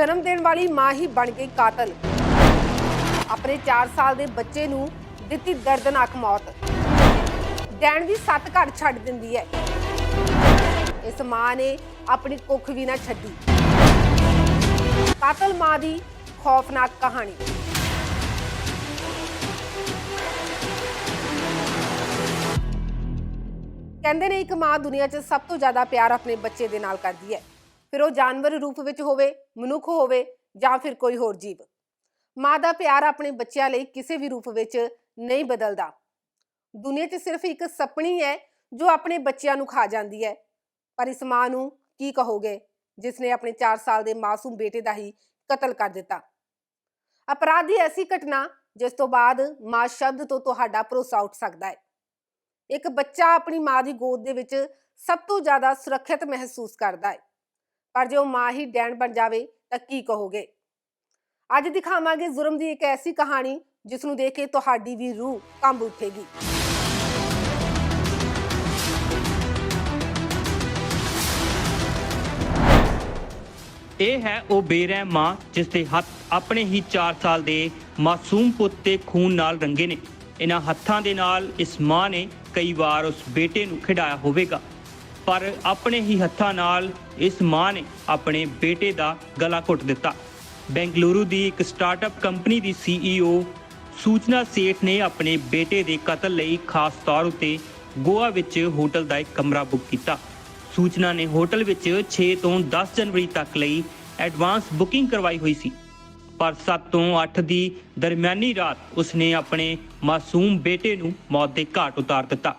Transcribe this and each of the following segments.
ਜਨਮ ਦੇਣ ਵਾਲੀ ਮਾਂ ਹੀ ਬਣ ਗਈ ਕਾਤਲ। ਆਪਣੇ 4 ਸਾਲ ਦੇ ਬੱਚੇ ਨੂੰ ਦਿੱਤੀ ਦਰਦਨਾਕ ਮੌਤ। ਡੈਣ ਵੀ ਸੱਤ ਘਰ ਛੱਡ ਦਿੰਦੀ ਹੈ। ਇਸ ਮਾਂ ਨੇ ਆਪਣੀ ਕੁੱਖ ਵੀ ਨਾ ਛੱਡੀ। ਕਾਤਲ ਮਾਂ ਦੀ ਖੌਫਨਾਕ ਕਹਾਣੀ। ਕਹਿੰਦੇ ਨੇ ਇੱਕ ਮਾਂ ਦੁਨੀਆ 'ਚ ਸਭ ਤੋਂ ਜ਼ਿਆਦਾ ਪਿਆਰ ਆਪਣੇ ਬੱਚੇ ਦੇ ਨਾਲ ਕਰਦੀ ਹੈ। ਫਿਰ ਉਹ ਜਾਨਵਰ ਰੂਪ ਵਿੱਚ ਹੋਵੇ, ਮਨੁੱਖ ਹੋਵੇ ਜਾਂ ਫਿਰ ਕੋਈ ਹੋਰ ਜੀਵ। ਮਾਂ ਦਾ ਪਿਆਰ ਆਪਣੇ ਬੱਚਿਆਂ ਲਈ ਕਿਸੇ ਵੀ ਰੂਪ ਵਿੱਚ ਨਹੀਂ ਬਦਲਦਾ। ਦੁਨੀਆ 'ਚ ਸਿਰਫ ਇੱਕ ਸਪਣੀ ਹੈ ਜੋ ਆਪਣੇ ਬੱਚਿਆਂ ਨੂੰ ਖਾ ਜਾਂਦੀ ਹੈ। ਪਰ ਇਸ ਮਾਂ ਨੂੰ ਕੀ ਕਹੋਗੇ, ਜਿਸ ਨੇ ਆਪਣੇ 4 ਸਾਲ ਦੇ ਮਾਸੂਮ ਬੇਟੇ ਦਾ ਹੀ ਕਤਲ ਕਰ ਦਿੱਤਾ? ਅਪਰਾਧ ਦੀ ਐਸੀ ਘਟਨਾ ਜਿਸ ਤੋਂ ਬਾਅਦ ਮਾਂ ਸ਼ਬਦ ਤੋਂ ਤੁਹਾਡਾ ਭਰੋਸਾ ਉੱਠ ਸਕਦਾ ਹੈ। ਇੱਕ ਬੱਚਾ ਆਪਣੀ ਮਾਂ ਦੀ ਗੋਦ ਦੇ ਵਿੱਚ ਸਭ ਤੋਂ ਜ਼ਿਆਦਾ ਸੁਰੱਖਿਅਤ ਮਹਿਸੂਸ ਕਰਦਾ ਹੈ। ਪਰ ਜੇ ਉਹ ਮਾਂ ਹੀ ਡੈਣ ਬਣ ਜਾਵੇ, ਤਾਂ ਕੀ ਕਹੋਗੇ? ਅੱਜ ਦਿਖਾਵਾਂਗੇ ਜ਼ੁਰਮ ਦੀ ਇੱਕ ਐਸੀ ਕਹਾਣੀ ਜਿਸ ਨੂੰ ਦੇਖ ਕੇ ਤੁਹਾਡੀ ਵੀ ਰੂਹ ਕੰਬ ਉੱਠੇਗੀ। ਇਹ ਹੈ ਉਹ ਬੇਰਹਿਮ ਮਾਂ, ਜਿਸ ਦੇ ਹੱਥ ਆਪਣੇ ਹੀ 4 ਸਾਲ ਦੇ ਮਾਸੂਮ ਪੁੱਤ ਤੇ ਖੂਨ ਨਾਲ ਰੰਗੇ ਨੇ। ਇਹਨਾਂ ਹੱਥਾਂ ਦੇ ਨਾਲ ਇਸ ਮਾਂ ਨੇ ਕਈ ਵਾਰ ਉਸ ਬੇਟੇ ਨੂੰ ਖਿਡਾਇਆ ਹੋਵੇਗਾ। ਪਰ ਆਪਣੇ ਹੀ ਹੱਥਾਂ ਨਾਲ ਇਸ ਮਾਂ ਨੇ ਆਪਣੇ ਬੇਟੇ ਦਾ ਗਲਾ ਘੁੱਟ ਦਿੱਤਾ। ਬੈਂਗਲੁਰੂ ਦੀ ਇੱਕ ਸਟਾਰਟਅਪ ਕੰਪਨੀ ਦੀ ਸੀਈਓ ਸੂਚਨਾ ਸੇਠ ਨੇ ਆਪਣੇ ਬੇਟੇ ਦੇ ਕਤਲ ਲਈ ਖਾਸ ਤੌਰ ਉਤੇ ਗੋਆ ਵਿੱਚ ਹੋਟਲ ਦਾ ਇੱਕ ਕਮਰਾ ਬੁੱਕ ਕੀਤਾ। ਸੂਚਨਾ ਨੇ ਹੋਟਲ ਵਿੱਚ 6 ਤੋਂ 10 ਜਨਵਰੀ ਤੱਕ ਲਈ ਐਡਵਾਂਸ ਬੁਕਿੰਗ ਕਰਵਾਈ ਹੋਈ ਸੀ। ਪਰ 7 ਤੋਂ 8 ਦੀ ਦਰਮਿਆਨੀ ਰਾਤ ਉਸਨੇ ਆਪਣੇ ਮਾਸੂਮ ਬੇਟੇ ਨੂੰ ਮੌਤ ਦੇ ਘਾਟ ਉਤਾਰ ਦਿੱਤਾ।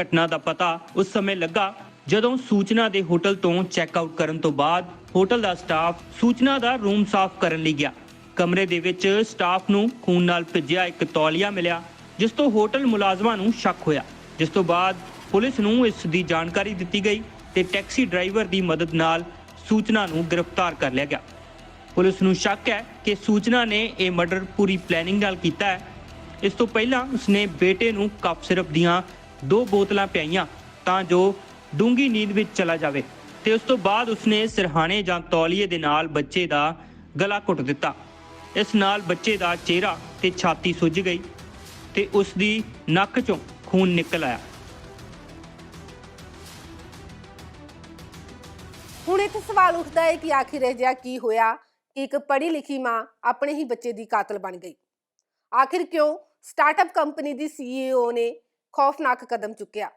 ਘਟਨਾ ਦਾ ਪਤਾ ਉਸ ਸਮੇਂ ਲੱਗਾ ਜਦੋਂ ਸੂਚਨਾ ਦੇ ਹੋਟਲ ਤੋਂ ਚੈੱਕ ਆਊਟ ਕਰਨ ਤੋਂ ਬਾਅਦ ਹੋਟਲ ਦਾ ਸਟਾਫ ਸੂਚਨਾ ਦਾ ਰੂਮ ਸਾਫ਼ ਕਰਨ ਲਈ ਗਿਆ। ਕਮਰੇ ਦੇ ਵਿੱਚ ਸਟਾਫ ਨੂੰ ਖੂਨ ਨਾਲ ਭਿੱਜਿਆ ਇੱਕ ਤੌਲੀਆ ਮਿਲਿਆ, ਜਿਸ ਤੋਂ ਹੋਟਲ ਮੁਲਾਜ਼ਮਾਂ ਨੂੰ ਸ਼ੱਕ ਹੋਇਆ। ਜਿਸ ਤੋਂ ਬਾਅਦ ਪੁਲਿਸ ਨੂੰ ਇਸ ਦੀ ਜਾਣਕਾਰੀ ਦਿੱਤੀ ਗਈ ਤੇ ਟੈਕਸੀ ਡਰਾਈਵਰ ਦੀ ਮਦਦ ਨਾਲ ਸੂਚਨਾ ਨੂੰ ਗ੍ਰਿਫਤਾਰ ਕਰ ਲਿਆ ਗਿਆ। ਪੁਲਿਸ ਨੂੰ ਸ਼ੱਕ ਹੈ ਕਿ ਸੂਚਨਾ ਨੇ ਇਹ ਮਰਡਰ ਪੂਰੀ ਪਲੈਨਿੰਗ ਨਾਲ ਕੀਤਾ ਹੈ। ਇਸ ਤੋਂ ਪਹਿਲਾਂ ਉਸਨੇ ਬੇਟੇ ਨੂੰ ਕਫ ਸਿਰਪ ਦੀਆਂ ਦੋ ਬੋਤਲਾਂ ਪਿਆਈਆਂ ਤਾਂ ਜੋ ਡੂੰਗੀ ਨੀਂਦ ਵਿੱਚ ਚਲਾ ਜਾਵੇ ਤੇ ਉਸ ਤੋਂ ਬਾਅਦ ਉਸਨੇ ਸਿਰਹਾਣੇ ਜਾਂ ਤੌਲੀਏ ਦੇ ਨਾਲ ਬੱਚੇ ਦਾ ਗਲਾ ਘੁੱਟ ਦਿੱਤਾ। ਇਸ ਨਾਲ ਬੱਚੇ ਦਾ ਚਿਹਰਾ ਤੇ ਛਾਤੀ ਸੁੱਜ ਗਈ ਤੇ ਉਸ ਦੀ ਨੱਕ ਚੋਂ ਖੂਨ ਨਿਕਲ ਆਇਆ। ਹੁਣ ਇੱਥੇ ਸਵਾਲ ਉੱਠਦਾ ਹੈ ਕਿ ਆਖਿਰ ਇਹ ਜਿਹਾ ਕੀ ਹੋਇਆ ਕਿ ਇੱਕ ਪੜ੍ਹੀ ਲਿਖੀ ਮਾਂ ਆਪਣੇ ਹੀ ਬੱਚੇ ਦੀ ਕਾਤਲ ਬਣ ਗਈ। ਆਖਿਰ ਕਿਉਂ? ਸਟਾਰਟਅਪ ਕੰਪਨੀ ਦੀ ਸੀਈਓ ਨੇ ਖੌਫਨਾਕ ਕਦਮ ਚੁੱਕਿਆ।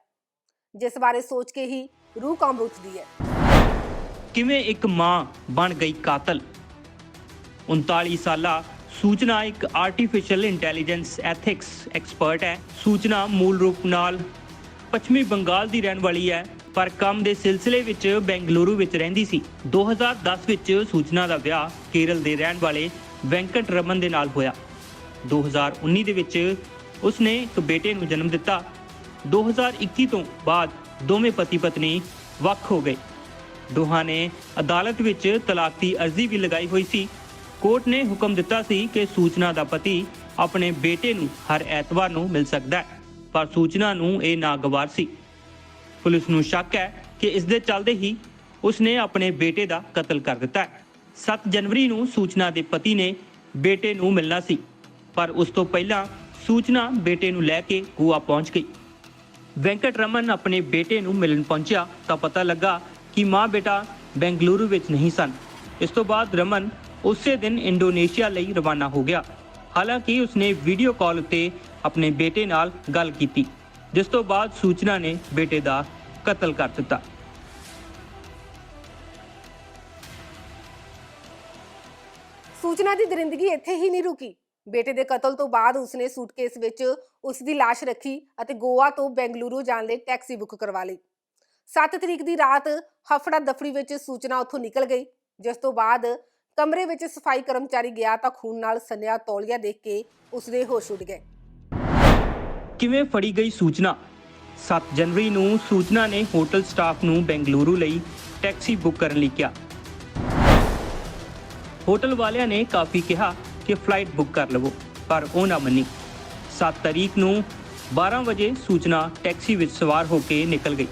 ਜਿਸ ਬਾਰੇ ਸੋਚ ਕੇ ਹੀ ਰੂਹ ਕੰਬ ਉੱਠਦੀ ਹੈ। ਕਿਵੇਂ ਇੱਕ ਮਾਂ ਬਣ ਗਈ ਕਾਤਲ? 39 ਸਾਲਾ ਸੂਚਨਾ ਇੱਕ ਆਰਟੀਫੀਸ਼ੀਅਲ ਇੰਟੈਲੀਜੈਂਸ ਐਥਿਕਸ ਐਕਸਪਰਟ ਹੈ। ਸੂਚਨਾ ਮੂਲ ਰੂਪ ਨਾਲ ਪੱਛਮੀ ਬੰਗਾਲ ਦੀ ਰਹਿਣ ਵਾਲੀ ਹੈ, ਪਰ ਕੰਮ ਦੇ ਸਿਲਸਿਲੇ ਵਿੱਚ ਬੈਂਗਲੁਰੂ ਵਿੱਚ ਰਹਿੰਦੀ ਸੀ। 2010 ਵਿੱਚ ਸੂਚਨਾ ਦਾ ਵਿਆਹ ਕੇਰਲ ਦੇ ਰਹਿਣ ਵਾਲੇ ਵੈਂਕਟ ਰਮਨ ਦੇ ਨਾਲ ਹੋਇਆ। 2019 ਦੇ ਵਿੱਚ ਉਸਨੇ ਇੱਕ ਬੇਟੇ ਨੂੰ ਜਨਮ ਦਿੱਤਾ। 2021 ਤੋਂ ਬਾਅਦ ਦੋਵੇਂ ਪਤੀ ਪਤਨੀ ਵੱਖ ਹੋ ਗਏ। ਦੋਹਾਂ ਨੇ ਅਦਾਲਤ ਵਿੱਚ ਤਲਾਕ ਦੀ ਅਰਜ਼ੀ ਵੀ ਲਗਾਈ ਹੋਈ ਸੀ। ਕੋਰਟ ਨੇ ਹੁਕਮ ਦਿੱਤਾ ਸੀ ਕਿ ਸੂਚਨਾ ਦਾ ਪਤੀ ਆਪਣੇ ਬੇਟੇ ਨੂੰ ਹਰ ਐਤਵਾਰ ਨੂੰ ਮਿਲ ਸਕਦਾ ਹੈ, ਪਰ ਸੂਚਨਾ ਨੂੰ ਇਹ ਨਾਗਵਾਰ ਸੀ। ਪੁਲਿਸ ਨੂੰ ਸ਼ੱਕ ਹੈ ਕਿ ਇਸ ਦੇ ਚੱਲਦੇ ਹੀ ਉਸਨੇ ਆਪਣੇ ਬੇਟੇ ਦਾ ਕਤਲ ਕਰ ਦਿੱਤਾ ਹੈ। 7 ਜਨਵਰੀ ਨੂੰ ਸੂਚਨਾ ਦੇ ਪਤੀ ਨੇ ਬੇਟੇ ਨੂੰ ਮਿਲਣਾ ਸੀ, ਪਰ ਉਸ ਤੋਂ ਪਹਿਲਾਂ ਸੂਚਨਾ ਬੇਟੇ ਨੂੰ ਲੈ ਕੇ ਗੋਆ ਪਹੁੰਚ ਗਈ। ਵੈਂਕਟ ਰਮਨ ਆਪਣੇ ਬੇਟੇ ਨੂੰ ਮਿਲਣ ਪਹੁੰਚਿਆ ਤਾਂ ਪਤਾ ਲੱਗਾ ਕਿ ਮਾਂ ਬੇਟਾ ਬੈਂਗਲੁਰੂ ਵਿੱਚ ਨਹੀਂ ਸਨ। ਇਸ ਤੋਂ ਬਾਅਦ ਰਮਨ ਉਸੇ ਦਿਨ ਇੰਡੋਨੇਸ਼ੀਆ ਲਈ ਰਵਾਨਾ ਹੋ ਗਿਆ। ਹਾਲਾਂਕਿ ਉਸਨੇ ਵੀਡੀਓ ਕਾਲ ਉੱਤੇ ਆਪਣੇ ਬੇਟੇ ਨਾਲ ਗੱਲ ਕੀਤੀ, ਜਿਸ ਤੋਂ ਬਾਅਦ ਸੂਚਨਾ ਨੇ ਬੇਟੇ ਦਾ ਕਤਲ ਕਰ ਦਿੱਤਾ। ਸੂਚਨਾ ਦੀ ਦਰਿੰਦਗੀ ਇੱਥੇ ਹੀ ਨਹੀਂ ਰੁਕੀ। ਬੇਟੇ ਦੇ ਕਤਲ ਤੋਂ ਬਾਅਦ ਉਸਨੇ ਸੂਟਕੇਸ ਵਿੱਚ ਉਸ ਦੀ ਲਾਸ਼ ਰੱਖੀ ਅਤੇ ਗੋਆ ਤੋਂ ਬੈਂਗਲੁਰੂ ਜਾਣ ਲਈ ਟੈਕਸੀ ਬੁੱਕ ਕਰਵਾ ਲਈ। 7 ਤਰੀਕ ਦੀ ਰਾਤ ਹਫੜਾ ਦਫੜੀ ਵਿੱਚ ਸੂਚਨਾ ਉੱਥੋਂ ਨਿਕਲ ਗਈ, ਜਿਸ ਤੋਂ ਬਾਅਦ ਕਮਰੇ ਵਿੱਚ ਸਫ਼ਾਈ ਕਰਮਚਾਰੀ ਗਿਆ ਤਾਂ ਖੂਨ ਨਾਲ ਸੰਨਿਆ ਤੌਲੀਆ ਦੇਖ ਕੇ ਉਸਦੇ ਹੋਸ਼ ਉੱਡ ਗਏ। ਕਿਵੇਂ ਫੜੀ ਗਈ ਸੂਚਨਾ? 7 ਜਨਵਰੀ ਨੂੰ ਸੂਚਨਾ ਨੇ ਹੋਟਲ ਸਟਾਫ ਨੂੰ ਬੈਂਗਲੁਰੂ ਲਈ ਟੈਕਸੀ ਬੁੱਕ ਕਰਨ ਲਈ ਕਿਹਾ। ਹੋਟਲ ਵਾਲਿਆਂ ਨੇ ਕਾਫੀ ਕਿਹਾ ਕਿ ਫਲਾਈਟ ਬੁੱਕ ਕਰ ਲਵੋ, ਪਰ ਉਹ ਨਾ ਮੰਨੀ। 7 ਤਾਰੀਖ ਨੂੰ 12 ਵਜੇ ਸੂਚਨਾ ਟੈਕਸੀ ਵਿੱਚ ਸਵਾਰ ਹੋ ਕੇ ਨਿਕਲ ਗਈ।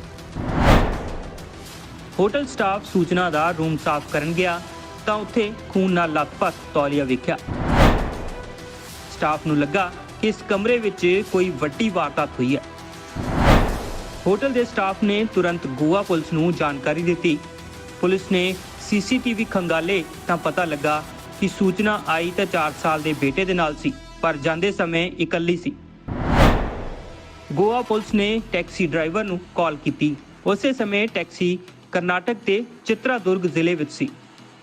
ਹੋਟਲ ਸਟਾਫ ਸੂਚਨਾ ਦਾ ਰੂਮ ਸਾਫ਼ ਕਰਨ ਗਿਆ, ਤਾਂ ਉੱਥੇ ਖੂਨ ਨਾਲ ਲਥਪਥ ਤੌਲੀਆ ਵੇਖਿਆ। ਸਟਾਫ ਨੂੰ ਲੱਗਾ ਕਿ ਇਸ ਕਮਰੇ ਵਿੱਚ ਕੋਈ ਵੱਡੀ ਵਾਰਦਾਤ ਹੋਈ ਹੈ। ਹੋਟਲ ਦੇ ਸਟਾਫ ਨੇ ਤੁਰੰਤ ਗੋਆ ਪੁਲਿਸ ਨੂੰ ਜਾਣਕਾਰੀ ਦਿੱਤੀ। ਪੁਲਿਸ ਨੇ ਸੀਸੀਟੀਵੀ ਖੰਗਾਲੇ ਤਾਂ ਪਤਾ ਲੱਗਾ ਕਿ ਸੂਚਨਾ ਆਈ ਤਾਂ 4 ਸਾਲ ਦੇ ਬੇਟੇ ਦੇ ਨਾਲ ਸੀ, ਪਰ ਜਾਂਦੇ ਸਮੇਂ ਇਕੱਲੀ ਸੀ। ਗੋਆ ਪੁਲਿਸ ਨੇ ਟੈਕਸੀ ਡਰਾਈਵਰ ਨੂੰ ਕਾਲ ਕੀਤੀ। ਉਸੇ ਸਮੇਂ ਟੈਕਸੀ ਕਰਨਾਟਕ ਦੇ ਚਿਤਰਾਦੁਰਗ ਜ਼ਿਲ੍ਹੇ ਵਿੱਚ ਸੀ।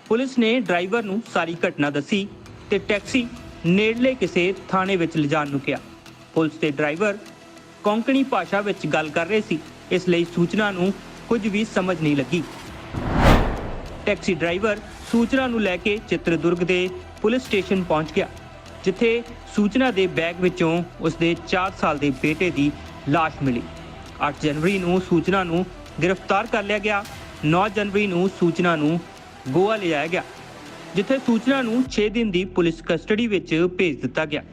ਪੁਲਿਸ ਨੇ ਡਰਾਈਵਰ ਨੂੰ ਸਾਰੀ ਘਟਨਾ ਦੱਸੀ ਤੇ ਟੈਕਸੀ ਨੇੜਲੇ ਕਿਸੇ ਥਾਣੇ ਵਿੱਚ ਲਿਜਾਣ ਨੂੰ ਕਿਹਾ। ਪੁਲਿਸ ਤੇ ਡਰਾਈਵਰ ਕੋਂਕਣੀ ਭਾਸ਼ਾ ਵਿੱਚ ਗੱਲ ਕਰ ਰਹੇ ਸੀ, ਇਸ ਲਈ ਸੂਚਨਾ ਨੂੰ ਕੁਝ ਵੀ ਸਮਝ ਨਹੀਂ ਲੱਗੀ। ਟੈਕਸੀ ਡਰਾਈਵਰ ਸੂਚਨਾ ਨੂੰ ਲੈ ਕੇ ਚਿਤਰਦੁਰਗ ਦੇ ਪੁਲਿਸ ਸਟੇਸ਼ਨ ਪਹੁੰਚ ਗਿਆ, ਜਿੱਥੇ ਸੂਚਨਾ ਦੇ ਬੈਗ ਵਿੱਚੋਂ ਉਸਦੇ 4 ਸਾਲ ਦੇ ਬੇਟੇ ਦੀ ਲਾਸ਼ ਮਿਲੀ। 8 ਜਨਵਰੀ ਨੂੰ ਸੂਚਨਾ ਨੂੰ ਗ੍ਰਿਫਤਾਰ ਕਰ ਲਿਆ ਗਿਆ 9 ਜਨਵਰੀ ਨੂੰ ਸੂਚਨਾ ਨੂੰ ਗੋਆ ਲਿਜਾਇਆ ਗਿਆ, ਜਿੱਥੇ ਸੂਚਨਾ ਨੂੰ 6 ਦਿਨ ਦੀ ਪੁਲਿਸ ਕਸਟਡੀ ਵਿੱਚ ਭੇਜ ਦਿੱਤਾ ਗਿਆ।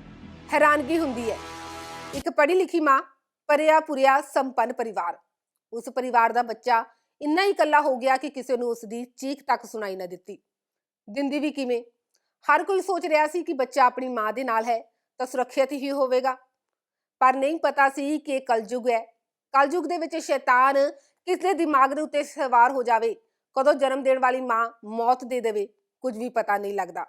ਹੈਰਾਨਗੀ ਹੁੰਦੀ ਹੈ। ਇੱਕ ਪੜ੍ਹੀ ਲਿਖੀ ਮਾਂ ਪਰਿਆ ਪੁਰਿਆ ਸੰਪੰਨ ਪਰਿਵਾਰ। ਉਸ ਪਰਿਵਾਰ ਦਾ ਬੱਚਾ ਇੰਨਾ ਹੀ ਇਕੱਲਾ ਹੋ ਗਿਆ ਕਿ ਕਿਸੇ ਨੂੰ ਉਸ ਦੀ ਚੀਖ ਤੱਕ ਸੁਣਾਈ ਨਾ ਦਿੱਤੀ। ਦਿੰਦੀ ਵੀ ਕਿਵੇਂ? ਹਰ ਕੋਈ ਸੋਚ ਰਿਹਾ ਸੀ ਕਿ ਬੱਚਾ ਆਪਣੀ ਮਾਂ ਦੇ ਨਾਲ ਹੈ, ਤਾਂ ਸੁਰੱਖਿਅਤ ਹੀ ਹੋਵੇਗਾ। ਪਰ ਨਹੀਂ ਪਤਾ ਸੀ ਕਿ ਇਹ ਕਲਯੁਗ ਹੈ। ਕਲਯੁਗ ਦੇ ਵਿੱਚ ਸ਼ੈਤਾਨ ਕਿਸ ਦੇ ਦਿਮਾਗ ਦੇ ਉੱਤੇ ਸਵਾਰ ਹੋ ਜਾਵੇ, ਕਦੋਂ ਜਨਮ ਦੇਣ ਵਾਲੀ ਮਾਂ ਮੌਤ ਦੇ ਦੇਵੇ, ਕੁਝ ਵੀ ਪਤਾ ਨਹੀਂ ਲੱਗਦਾ।